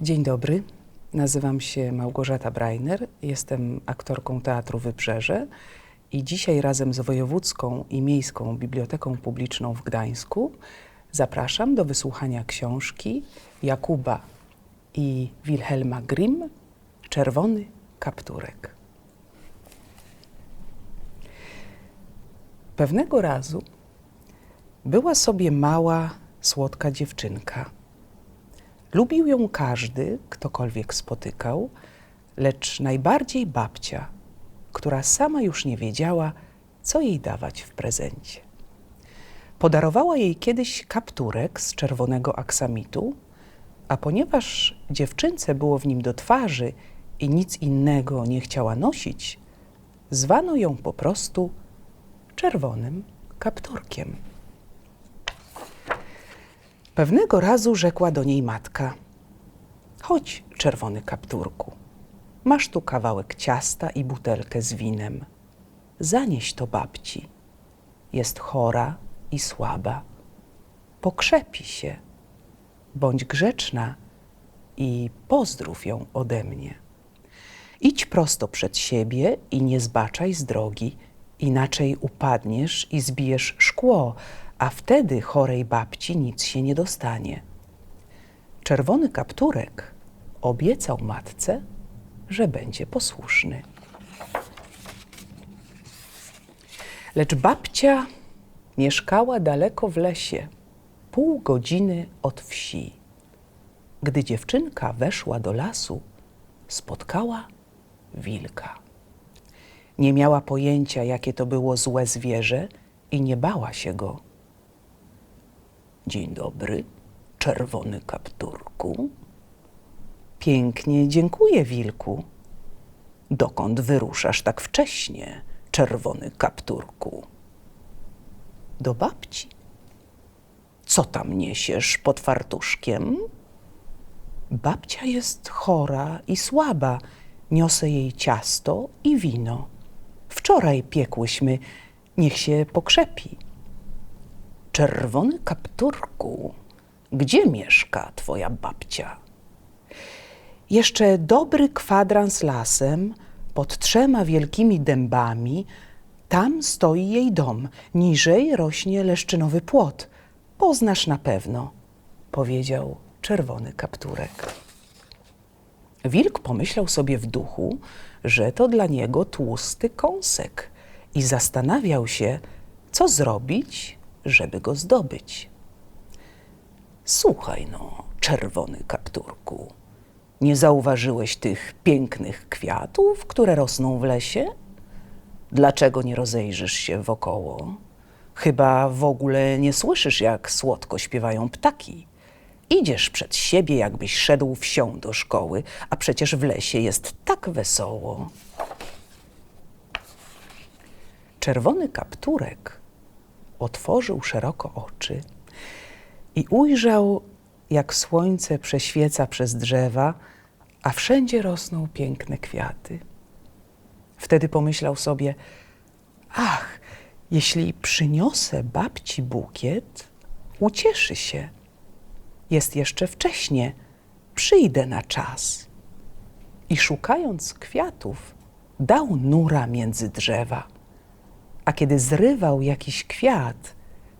Dzień dobry. Nazywam się Małgorzata Brajner. Jestem aktorką Teatru Wybrzeże i dzisiaj razem z Wojewódzką i Miejską Biblioteką Publiczną w Gdańsku zapraszam do wysłuchania książki Jakuba i Wilhelma Grimm Czerwony kapturek. Pewnego razu była sobie mała, słodka dziewczynka. Lubił ją każdy, ktokolwiek spotykał, lecz najbardziej babcia, która sama już nie wiedziała, co jej dawać w prezencie. Podarowała jej kiedyś kapturek z czerwonego aksamitu, a ponieważ dziewczynce było w nim do twarzy i nic innego nie chciała nosić, zwano ją po prostu czerwonym kapturkiem. Pewnego razu rzekła do niej matka: Chodź, czerwony kapturku, masz tu kawałek ciasta i butelkę z winem. Zanieś to babci. Jest chora i słaba. Pokrzepi się. Bądź grzeczna i pozdrów ją ode mnie. Idź prosto przed siebie i nie zbaczaj z drogi, inaczej upadniesz i zbijesz szkło, a wtedy chorej babci nic się nie dostanie. Czerwony kapturek obiecał matce, że będzie posłuszny. Lecz babcia mieszkała daleko w lesie, pół godziny od wsi. Gdy dziewczynka weszła do lasu, spotkała wilka. Nie miała pojęcia, jakie to było złe zwierzę i nie bała się go. Dzień dobry, czerwony kapturku. Pięknie dziękuję, wilku. Dokąd wyruszasz tak wcześnie, czerwony kapturku? Do babci. Co tam niesiesz pod fartuszkiem? Babcia jest chora i słaba. Niosę jej ciasto i wino. Wczoraj piekłyśmy, niech się pokrzepi. Czerwony kapturku, gdzie mieszka twoja babcia? Jeszcze dobry kwadrans lasem, pod trzema wielkimi dębami, tam stoi jej dom, niżej rośnie leszczynowy płot. Poznasz na pewno, powiedział czerwony kapturek. Wilk pomyślał sobie w duchu, że to dla niego tłusty kąsek i zastanawiał się, co zrobić, żeby go zdobyć. Słuchaj no, czerwony kapturku, nie zauważyłeś tych pięknych kwiatów, które rosną w lesie? Dlaczego nie rozejrzysz się wokoło? Chyba w ogóle nie słyszysz, jak słodko śpiewają ptaki. Idziesz przed siebie, jakbyś szedł wsią do szkoły, a przecież w lesie jest tak wesoło. Czerwony kapturek otworzył szeroko oczy i ujrzał, jak słońce prześwieca przez drzewa, a wszędzie rosną piękne kwiaty. Wtedy pomyślał sobie: Ach, jeśli przyniosę babci bukiet, ucieszy się. Jest jeszcze wcześnie, przyjdę na czas. I szukając kwiatów, dał nura między drzewa. A kiedy zrywał jakiś kwiat,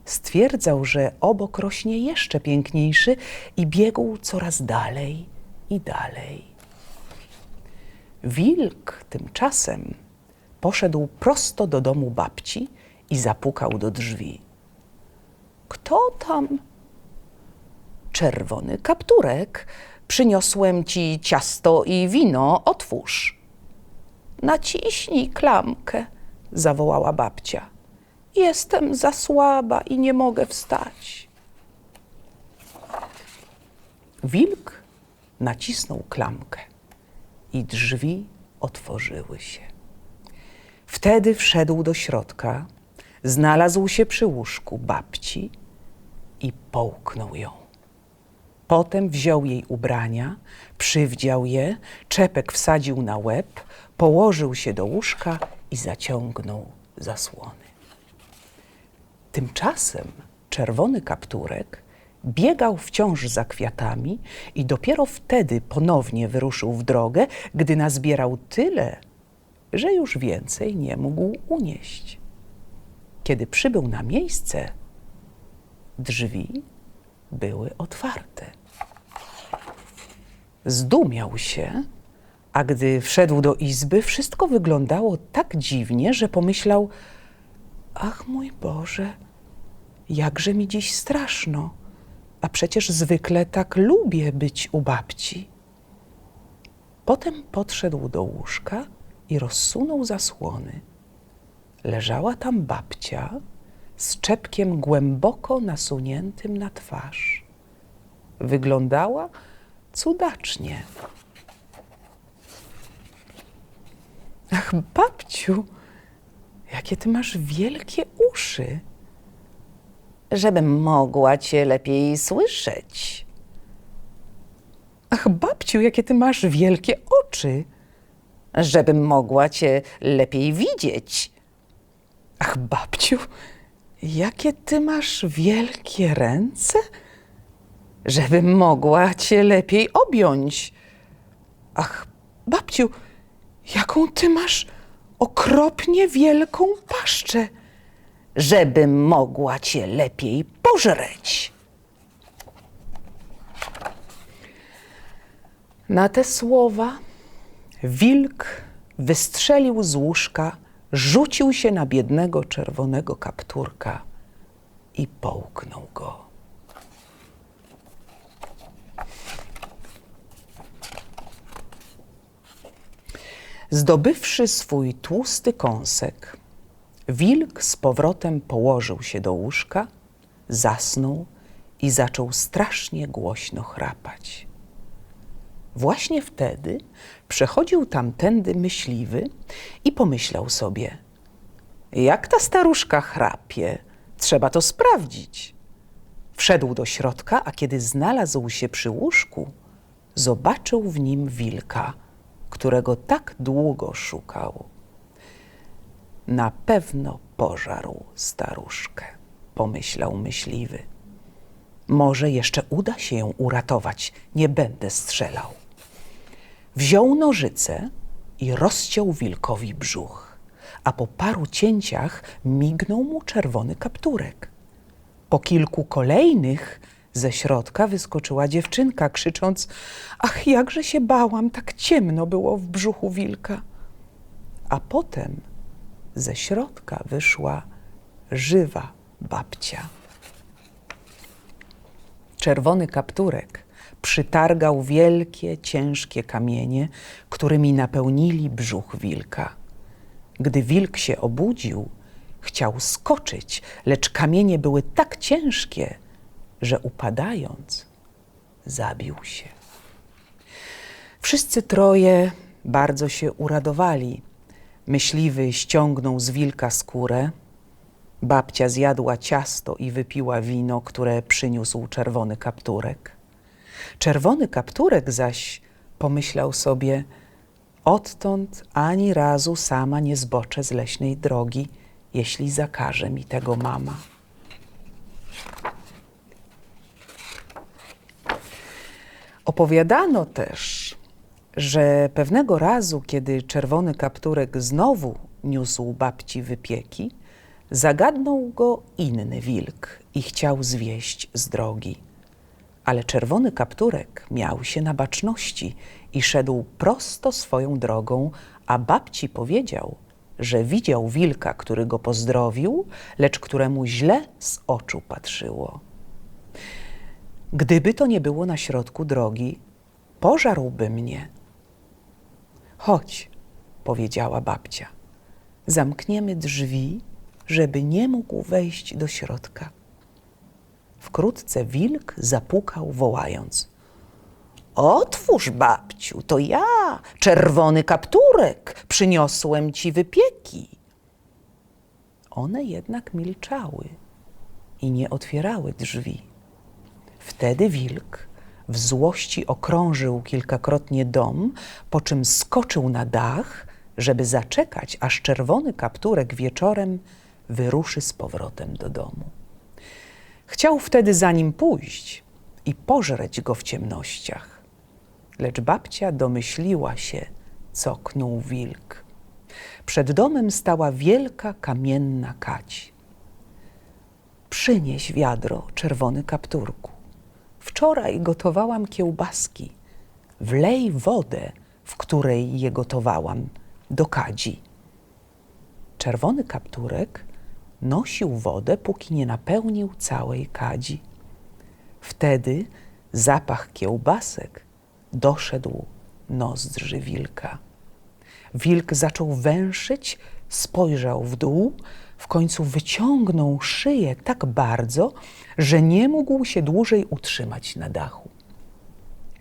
stwierdzał, że obok rośnie jeszcze piękniejszy i biegł coraz dalej i dalej. Wilk tymczasem poszedł prosto do domu babci i zapukał do drzwi. Kto tam? Czerwony kapturek. Przyniosłem ci ciasto i wino, otwórz. Naciśnij klamkę, zawołała babcia. Jestem za słaba i nie mogę wstać. Wilk nacisnął klamkę i drzwi otworzyły się. Wtedy wszedł do środka, znalazł się przy łóżku babci i połknął ją. Potem wziął jej ubrania, przywdział je, czepek wsadził na łeb, położył się do łóżka i zaciągnął zasłony. Tymczasem czerwony kapturek biegał wciąż za kwiatami i dopiero wtedy ponownie wyruszył w drogę, gdy nazbierał tyle, że już więcej nie mógł unieść. Kiedy przybył na miejsce, drzwi były otwarte. Zdumiał się, a gdy wszedł do izby, wszystko wyglądało tak dziwnie, że pomyślał: Ach, mój Boże, jakże mi dziś straszno, a przecież zwykle tak lubię być u babci. Potem podszedł do łóżka i rozsunął zasłony. Leżała tam babcia z czepkiem głęboko nasuniętym na twarz. Wyglądała cudacznie. Ach, babciu, jakie ty masz wielkie uszy. żebym mogła cię lepiej słyszeć. Ach, babciu, jakie ty masz wielkie oczy. Żebym mogła cię lepiej widzieć. Ach, babciu, jakie ty masz wielkie ręce. Żebym mogła cię lepiej objąć. Ach, babciu, jaką ty masz okropnie wielką paszczę. Żebym mogła cię lepiej pożreć. Na te słowa wilk wystrzelił z łóżka, rzucił się na biednego czerwonego kapturka i połknął go. Zdobywszy swój tłusty kąsek, wilk z powrotem położył się do łóżka, zasnął i zaczął strasznie głośno chrapać. Właśnie wtedy przechodził tamtędy myśliwy i pomyślał sobie: Jak ta staruszka chrapie, trzeba to sprawdzić. Wszedł do środka, a kiedy znalazł się przy łóżku, zobaczył w nim wilka, którego tak długo szukał. Na pewno pożarł staruszkę, pomyślał myśliwy. Może jeszcze uda się ją uratować, nie będę strzelał. Wziął nożyce i rozciął wilkowi brzuch, a po paru cięciach mignął mu czerwony kapturek. Po kilku kolejnych ze środka wyskoczyła dziewczynka, krzycząc: Ach, jakże się bałam, tak ciemno było w brzuchu wilka. A potem ze środka wyszła żywa babcia. Czerwony kapturek przytargał wielkie, ciężkie kamienie, którymi napełnili brzuch wilka. Gdy wilk się obudził, chciał skoczyć, lecz kamienie były tak ciężkie, że upadając, zabił się. Wszyscy troje bardzo się uradowali. Myśliwy ściągnął z wilka skórę, babcia zjadła ciasto i wypiła wino, które przyniósł czerwony kapturek. Czerwony kapturek zaś pomyślał sobie: Odtąd ani razu sama nie zboczę z leśnej drogi, jeśli zakaże mi tego mama. Opowiadano też, że pewnego razu, kiedy czerwony kapturek znowu niósł babci wypieki, zagadnął go inny wilk i chciał zwieść z drogi. Ale czerwony kapturek miał się na baczności i szedł prosto swoją drogą, a babci powiedział, że widział wilka, który go pozdrowił, lecz któremu źle z oczu patrzyło. Gdyby to nie było na środku drogi, pożarłby mnie. Chodź, powiedziała babcia. Zamkniemy drzwi, żeby nie mógł wejść do środka. Wkrótce wilk zapukał, wołając: Otwórz, babciu, to ja, czerwony kapturek, przyniosłem ci wypieki. One jednak milczały i nie otwierały drzwi. Wtedy wilk w złości okrążył kilkakrotnie dom, po czym skoczył na dach, żeby zaczekać, aż czerwony kapturek wieczorem wyruszy z powrotem do domu. Chciał wtedy za nim pójść i pożreć go w ciemnościach. Lecz babcia domyśliła się, co knuł wilk. Przed domem stała wielka kamienna kać. Przynieś wiadro, czerwony kapturku. Wczoraj gotowałam kiełbaski. Wlej wodę, w której je gotowałam, do kadzi. Czerwony kapturek nosił wodę, póki nie napełnił całej kadzi. Wtedy zapach kiełbasek doszedł nozdrzy wilka. Wilk zaczął węszyć, spojrzał w dół, w końcu wyciągnął szyję tak bardzo, że nie mógł się dłużej utrzymać na dachu.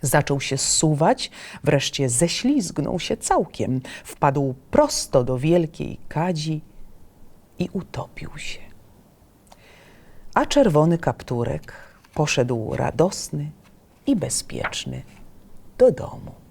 Zaczął się zsuwać, wreszcie ześlizgnął się całkiem, wpadł prosto do wielkiej kadzi i utopił się. A czerwony kapturek poszedł radosny i bezpieczny do domu.